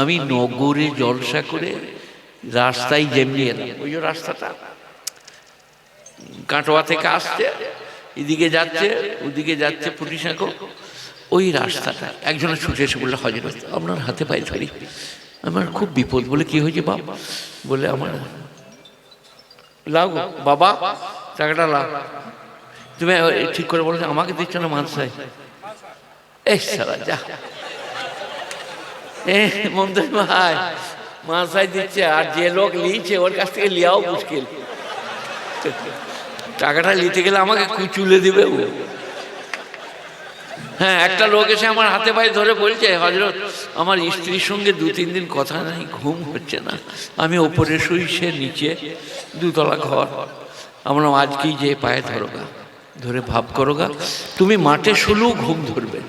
আমি নগরে জলসা করে রাস্তায় যেমনি এলাম। ওই যে রাস্তাটা। কাটোয়া থেকে আসছে এদিকে যাচ্ছে ওদিকে যাচ্ছে পুটিসাঁকো ওই রাস্তাটা। একজনে ছুটে এসে বলল হজরত আপনার হাতে পায়ে ধরি। আমার খুব বিপদ। বলে কি হয়েছে বাপ? বলে আমার লাও গো, বাবা টাকাটা লাও। তুমি ঠিক করে বলো আমাকে দিচ্ছ না মানসাই এই সারা যা। মমতাজ ভাই মানসাই দিচ্ছে, আর যে লোক লিয়েছে ওর কাছ থেকে লিয়াও মুশকিল। টাকাটা নিতে গেলে আমাকে কুচুলে দিবে ও। হ্যাঁ একটা লোক এসে আমার হাতে পায়ে ধরে বলছে হজরত আমার স্ত্রীর সঙ্গে দু তিন দিন কথা নাই, ঘুম হচ্ছে না। আমি ওপরে শুই, সে নিচে, দুতলা ঘর। আমরা আজকেই যে পায়ে ধরোগা, ধরে ভাব করোগা, তুমি মাঠে শুলেও ঘুম ধরবে।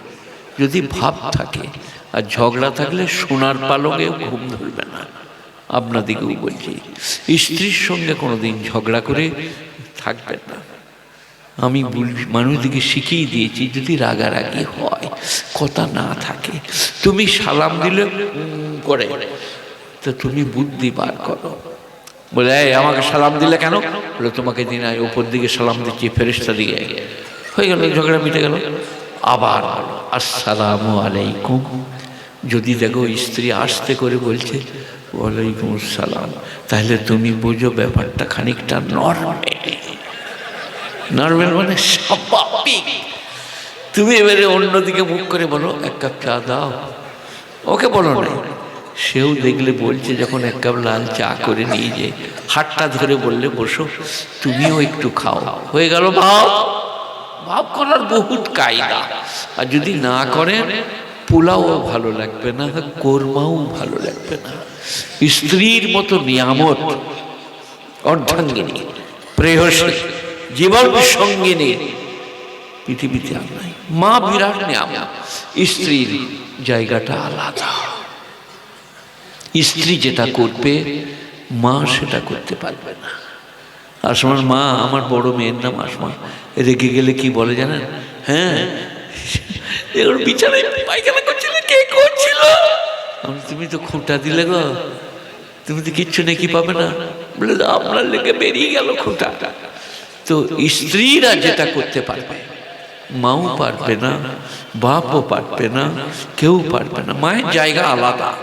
যদি ভাব থাকে আর ঝগড়া থাকলে সোনার পালকেও ঘুম ধরবে না। আপনাদিকেও বলছি, স্ত্রীর সঙ্গে কোনোদিন ঝগড়া করে থাকবেন না। আমি মানুষদিকে শিখিয়ে দিয়েছি, যদি রাগারাগি হয়, কথা না থাকে, তুমি সালাম দিলে করে। তো তুমি বুদ্ধি বার করো। বলে আমাকে সালাম দিলে কেন? বলে, তোমাকে দিন উপর দিকে সালাম দিচ্ছি ফেরিস্তা দিকে হয়ে গেল, ঝগড়া মিটে গেল। আবার আসসালামু আলাইকুম। যদি দেখো স্ত্রী আসতে করে বলছে, ওয়ালাইকুম আসসালাম। তাহলে তুমি বুঝো ব্যাপারটা খানিকটা নরমে। নর্মাল মানে স্বাভাবিক। তুমি এবারে অন্যদিকে মুখ করে বলো, এক কাপ চা দাও। ওকে বলো না সেও দেখলে বলছে, যখন এক কাপ লাল চা করে নিয়ে যে হাতটা ধরে বললে, বসো, তুমিও একটু খাও। হয়ে গেল ভাব ভাব করার বহুত কায়দা। আর যদি না করেন, পোলাও ভালো লাগবে না, কোরমাও ভালো লাগবে না। স্ত্রীর মতো নিয়ামত, অর্ধাঙ্গিনী, প্রেয়সী, জীবন সঙ্গিনী, পৃথিবীতে আর নাই। মা বিরাট নিয়ামত, স্ত্রীর জায়গাটা আলাদা। স্ত্রী যেটা করবে, মা সেটা করতে পারবে না। আসমার মা আমার বড় মেয়ের নাম আসমা রেগে গেলে কি বলে জানেন? হ্যাঁ এবার বিছানায় পায়খানা করছিল কে করছিল? তুমি তো খুঁটা দিলে গো তুমি তো কিচ্ছু নাকি পাবে না। বলে "না, আপনার লেগে বেরিয়ে গেল খুঁটা। তো স্ত্রীরা যেটা করতে পারবে মাও পারবে না বাপও পারবে না কেউ পারবে না। মায়ের জায়গা আলাদা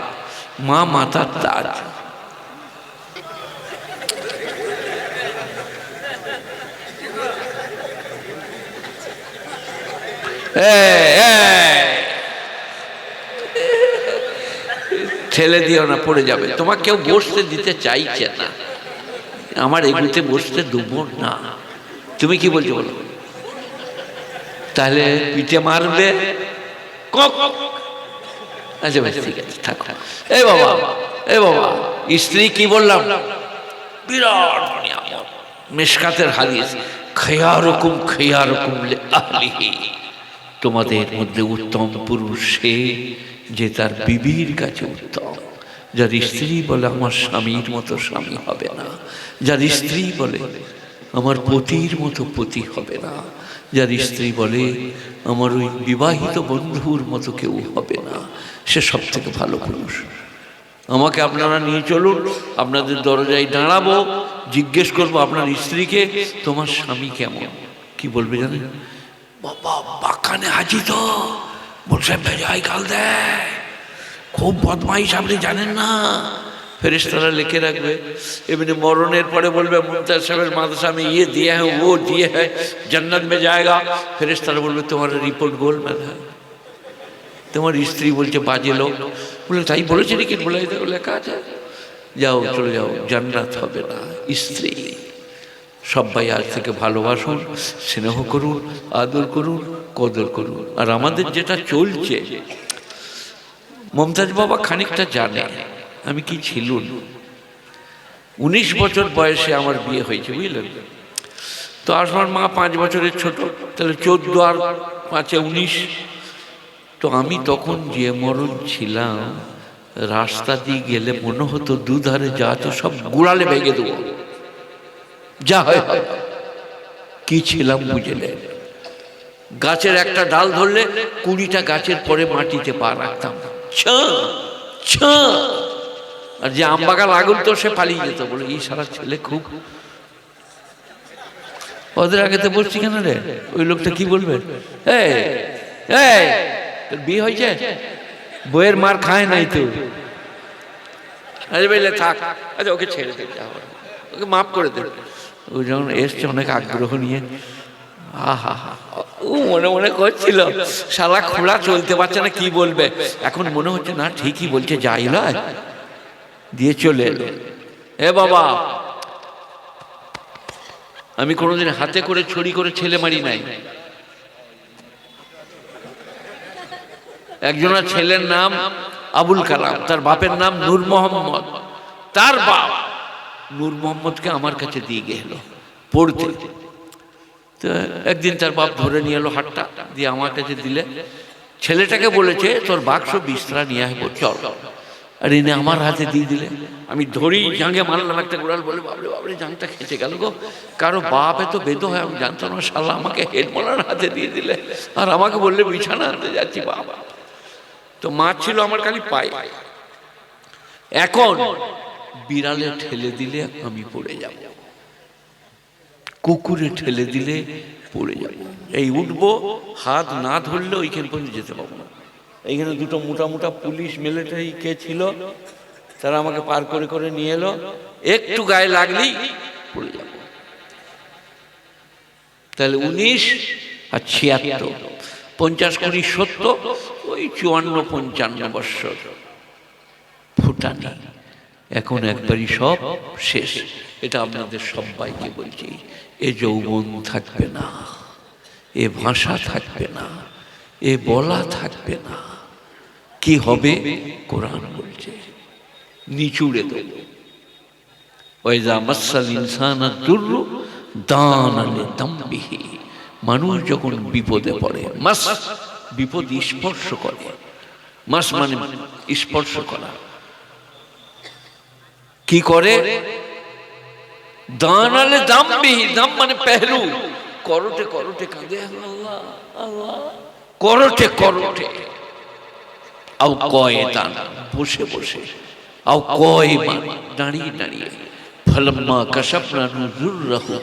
মা মাতার তাজ। ঠেলে দিও না, পড়ে যাবে। তোমাকে কেউ বসতে দিতে চাইছে না। আমার এগুতে বসতে দেবো না। তুমি কি বলছো বলো? তাহলে পিঠে মারবে? কক। আচ্ছা বেশ, ঠিক আছে, থাকো। এই বাবা এই বাবা, স্ত্রী কি বললাম? বিরাট নিয়ামত মেশকাতের হাদিস। খেয়া রকম খেয়া রকম আহলিহি। তোমাদের মধ্যে উত্তম পুরুষ সে যে তার বিবির কাছে উত্তম। যার স্ত্রী বলে, আমার স্বামীর মতো স্বামী হবে না। যার স্ত্রী বলে, আমার পতির মতো পতি হবে না। যার স্ত্রী বলে, আমার ওই বিবাহিত বন্ধুর মতো কেউ হবে না। সে সব থেকে ভালো পুরুষ। আমাকে আপনারা নিয়ে চলুন, আপনাদের দরজায় দাঁড়াবো, জিজ্ঞেস করব আপনার স্ত্রীকে, তোমার স্বামী কেমন? কি বলবে জানেন? বাবা কানে হাঁচি তো। বলছে ভেজাই কাল দেয় খুব বদমাইশ আপনি জানেন না? ফেরিস্তারা লিখে রাখবে। এমনি মরণের পরে বলবে, মুমতাজ সাহেবের মাদ্রাসা মে ইয়ে দিয়ে হ্যাঁ ও দিয়ে হ্যাঁ জন্নত মে যায়গা। ফেরিস্তারা বলবে, তোমার রিপোর্ট গোল মেল। তোমার স্ত্রী বলছে, বাজে লোক। বলে, তাই বলেছে নাকি? বলে লেখা আছে। যাও, চলে যাও, জান্নাত হবে না, স্ত্রী। সবাই আজ থেকে ভালোবাসুন, স্নেহ করুন, আদর করুন। কদর করুন। আর আমাদের যেটা চলছে মমতাজ বাবা খানিকটা জানে আমি কি ছিলুন? উনিশ বছর বয়সে আমার বিয়ে হয়েছে বুঝলেন? তো আসমার মা পাঁচ বছরের ছোট তাহলে চোদ্দ আর পাঁচে উনিশ। তো আমি তখন যে মরণ ছিলাম রাস্তা দিয়ে গেলে মনে হতো দুধারে যা তো সব গুড়ালে ভেঙে দেবো। যা হয় হয়। কি ছিলাম বুঝে বুঝলে? গাছের একটা ডাল ধরলে কুড়িটা গাছের পরে মাটিতে পা রাখতাম। আর যে আম বাগান আগুন তো সে পালিয়ে যেত বলে, এই সারা ছেলে খুব। ওদের আগে তো বসছি কেন রে? ওই লোকটা কি বলবে? বিয়ে হয়েছে? বইয়ের মার খায় নাই তো আরে বললে থাক। আচ্ছা ওকে ছেড়ে দে ওকে মাফ করে দে। ও যখন এসছে, অনেক আগ্রহ নিয়ে আহা ও, মনে মনে করছিল, শালা খোলা চলতে পারছে না, কি বলবে? এখন মনে হচ্ছে, না, ঠিকই বলছে, যাই লয়। দিয়ে চলে এলো। এ বাবা, আমি কোনোদিন হাতে করে ছড়ি করে ছেলে মারি নাই। একজনের ছেলের নাম আবুল কালাম, তার বাপের নাম নূর মোহাম্মদ। তার বাপ নূর মোহাম্মদকে আমার কাছে দিয়ে গেল, পড়তে। তো একদিন তার বাপ ধরে নিয়ে এলো হাটটা দিয়ে আমার কাছে দিলে। ছেলেটাকে বলেছে, তোর বাক্স বিস্তারা নিয়ে আসব, চল। আর এনে আমার হাতে দিয়ে দিলে। আমি ধরি জাঙ্গে মারলাম একটা গোড়াল, বলে বাবরে বাবরে জাংটা খেঁচে গেল গো। কারও বাপ এত বেদ হয়, আমি জানতাম না, শালা আমাকে হেডমলার হাতে দিয়ে দিলে। আর আমাকে বললে, বিছানা হাতে যাচ্ছি, বাবা। তো মাছ ছিল আমার খালি পায়ে। এখন বিড়ালে ঠেলে দিলে আমি পড়ে যাব। কুকুরে ঠেলে দিলে পড়ে যাব। এই উঠবো, হাত না ধরলে ওইখান পর্যন্ত যেতে পারব না। এইখানে দুটো মোটা মোটা পুলিশ মিলিটারি কে ছিল, তারা আমাকে পার করে করে নিয়ে এলো। একটু গায়ে লাগলেই পড়ে যাব। তাহলে উনিশ আর ছিয়াত্তর, পঞ্চাশ কুড়ি সত্তর, ওই চুয়ান্ন পঞ্চান্ন বৎসর ফুটানি। এখন একবারই সব শেষ। এটা আপনাদের সবাইকে বলছি, এ যৌবন থাকবে না, এ ভাষা থাকবে না, এ বলা থাকবে না। কি হবে? কোরআন বলছে, নিচুড়ে দেব। ওইজা মাসাল ইনসান দুর্রু দান আলে দাম্বিহি। মানুষ যখন বিপদে পড়ে, মাস বিপদ স্পর্শ করে। মাস মানে স্পর্শ করা। কি করে? দান আলে দাম্বিহি দাম মানে পেহলু। করটে করটে কাঁদে। আল্লাহ করটে করটে আও কয়ে দান? বসে বসে। আও কয় মান? দাঁড়িয়ে দাঁড়িয়ে। ফলম্মা কশপনা নুজুরহু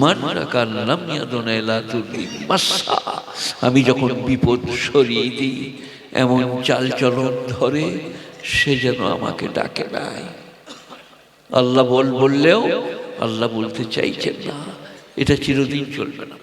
মান রাকাল লাম ইয়াদুনা ইলা তুলি মাসা আমি যখন বিপদ সরিয়ে দিই, এমন চাল চলন ধরে, সে যেন আমাকে ডাকে নাই। আল্লাহ বল বললেও আল্লাহ বলতে চাইছেন না। এটা চিরদিন চলবে না।